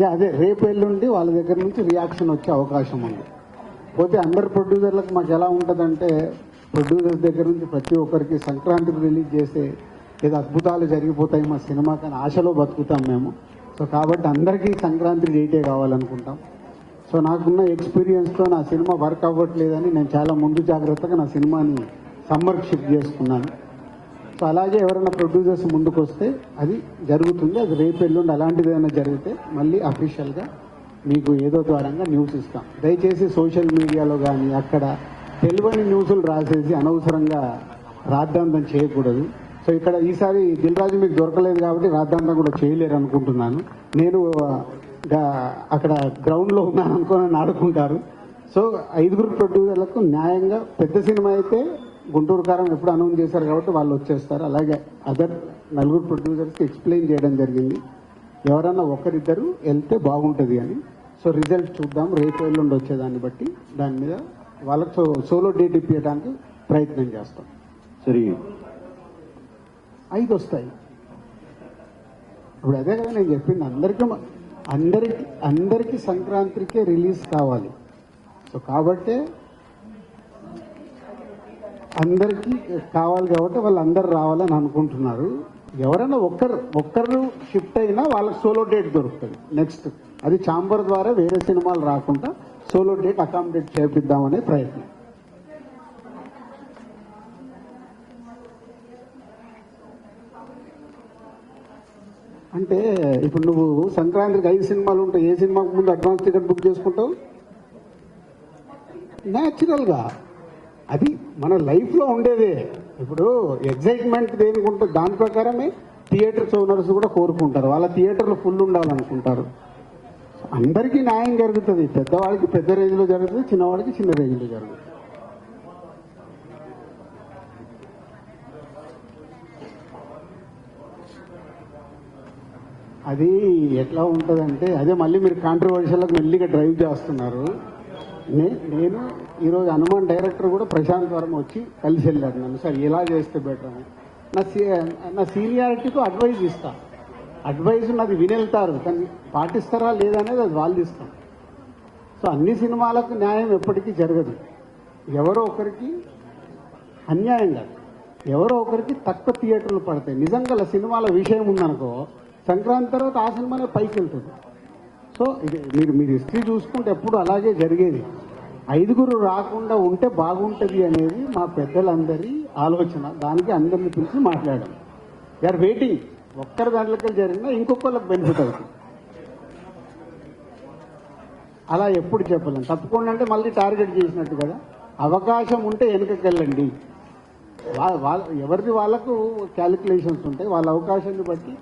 Yeah అదే రేపు ఎల్లుండి వాళ్ళ దగ్గర నుంచి రియాక్షన్ వచ్చే అవకాశం ఉంది. పోతే అందరు ప్రొడ్యూసర్లకు మాకు ఎలా ఉంటుందంటే ప్రొడ్యూసర్స్ దగ్గర నుంచి ప్రతి ఒక్కరికి సంక్రాంతికి రిలీజ్ చేస్తే ఏదో అద్భుతాలు జరిగిపోతాయి మా సినిమా కానీ ఆశలో బతుకుతాం మేము. సో కాబట్టి అందరికీ సంక్రాంతికి డేటే కావాలనుకుంటాం. సో నాకున్న ఎక్స్పీరియన్స్తో నా సినిమా వర్క్ అవ్వట్లేదని నేను చాలా ముందు జాగ్రత్తగా నా సినిమాని సమ్మర్ షిఫ్ట్ చేసుకున్నాను. సో అలాగే ఎవరైనా ప్రొడ్యూసర్స్ ముందుకు వస్తే అది జరుగుతుంది అది రేపు ఎల్లుండి అలాంటిది ఏమైనా జరిగితే మళ్ళీ అఫీషియల్గా మీకు ఏదో ద్వారంగా న్యూస్ ఇస్తాం. దయచేసి సోషల్ మీడియాలో కానీ అక్కడ తెలివని న్యూస్లు రాసేసి అనవసరంగా రాద్ధాంతం చేయకూడదు. సో ఇక్కడ ఈసారి దిల్రాజు మీకు దొరకలేదు కాబట్టి రాద్ధాంతం కూడా చేయలేరు అనుకుంటున్నాను. నేను గా- అక్కడ గ్రౌండ్లో ఉన్నాను అనుకోని ఆడుకుంటారు. సో ఐదుగురు ప్రొడ్యూసర్లకు న్యాయంగా పెద్ద సినిమా అయితే గుంటూరు కారం ఎప్పుడు అనౌన్స్ చేశారు కాబట్టి వాళ్ళు వచ్చేస్తారు. అలాగే అదర్ నలుగురు ప్రొడ్యూసర్స్కి ఎక్స్ప్లెయిన్ చేయడం జరిగింది. ఎవరన్నా ఒకరిద్దరు వెళ్తే బాగుంటుంది అని. సో రిజల్ట్ చూద్దాం. రేపు ఎల్లుండి వచ్చేదాన్ని బట్టి దాని మీద వాళ్ళకి సో సోలో డేట్ ఇప్పించడానికి ప్రయత్నం చేస్తాం. సరే. ఐదు వస్తాయి. ఇప్పుడు అదే కదా నేను చెప్పింది. అందరికీ అందరికి అందరికీ సంక్రాంతికే రిలీజ్ కావాలి. సో కాబట్టే అందరికీ కావాలి కాబట్టి వాళ్ళు అందరు రావాలని అనుకుంటున్నారు. ఎవరైనా ఒక్కరు ఒక్కరు షిఫ్ట్ అయినా వాళ్ళకి సోలో డేట్ దొరుకుతుంది. నెక్స్ట్ అది చాంబర్ ద్వారా వేరే సినిమాలు రాకుండా సోలో డేట్ అకామిడేట్ చేపిద్దామనే ప్రయత్నం. అంటే ఇప్పుడు నువ్వు సంక్రాంతికి ఐదు సినిమాలు ఉంటాయి. ఏ సినిమాకు ముందు అడ్వాన్స్ టికెట్ బుక్ చేసుకుంటావు? న్యాచురల్గా అది మన లైఫ్లో ఉండేదే. ఇప్పుడు ఎగ్జైట్మెంట్ దేనికి ఉంటుంది? దాని ప్రకారమే థియేటర్స్ ఓనర్స్ కూడా కోరుకుంటారు. వాళ్ళ థియేటర్లు ఫుల్ ఉండాలనుకుంటారు. అందరికీ న్యాయం జరుగుతుంది. పెద్దవాడికి పెద్ద రేంజ్లో జరుగుతుంది చిన్నవాడికి చిన్న రేంజ్లో జరుగుతుంది. అది ఎట్లా ఉంటుందంటే అదే మళ్ళీ మీరు కాంట్రవర్షియల్గా మెల్లిగా డ్రైవ్ చేస్తున్నారు. నేను ఈరోజు హనుమాన్ డైరెక్టర్ కూడా ప్రశాంత్ వర్మ వచ్చి కలిసి వెళ్ళాడు నన్ను. సార్ ఎలా చేస్తే బెటర్ అని. నా సీ- నా సీనియారిటీతో అడ్వైజ్ ఇస్తా. అడ్వైజ్ నాది వినెళ్తారు కానీ పాటిస్తారా లేదనేది అది వాళ్ళు ఇస్తాం. సో అన్ని సినిమాలకు న్యాయం ఎప్పటికీ జరగదు. ఎవరో ఒకరికి అన్యాయం కాదు. ఎవరో ఒకరికి తక్కువ థియేటర్లు పడతాయి. నిజంగా సినిమాల విషయం ఉందనుకో సంక్రాంతి తర్వాత ఆ సినిమానే పైకి వెళ్తుంది సో ఇది మీరు మీరు హిస్టరీ చూసుకుంటే ఎప్పుడు అలాగే జరిగేది. ఐదుగురు రాకుండా ఉంటే బాగుంటుంది అనేది మా పెద్దలందరి ఆలోచన. దానికి అందరిని పిలిచి మాట్లాడాం. ఆర్ వెయిటింగ్ ఒక్కరి దాంట్లోకి జరిగినా ఇంకొకళ్ళకి బెనిఫిట్ అవుతుంది. అలా ఎప్పుడు చెప్పలేం. తప్పకుండా అంటే మళ్ళీ టార్గెట్ చేసినట్టు కదా. అవకాశం ఉంటే వెనుకకి వెళ్ళండి వాళ్ళ ఎవరిది వాళ్ళకు క్యాలిక్యులేషన్స్ ఉంటాయి. వాళ్ళ అవకాశాన్ని బట్టి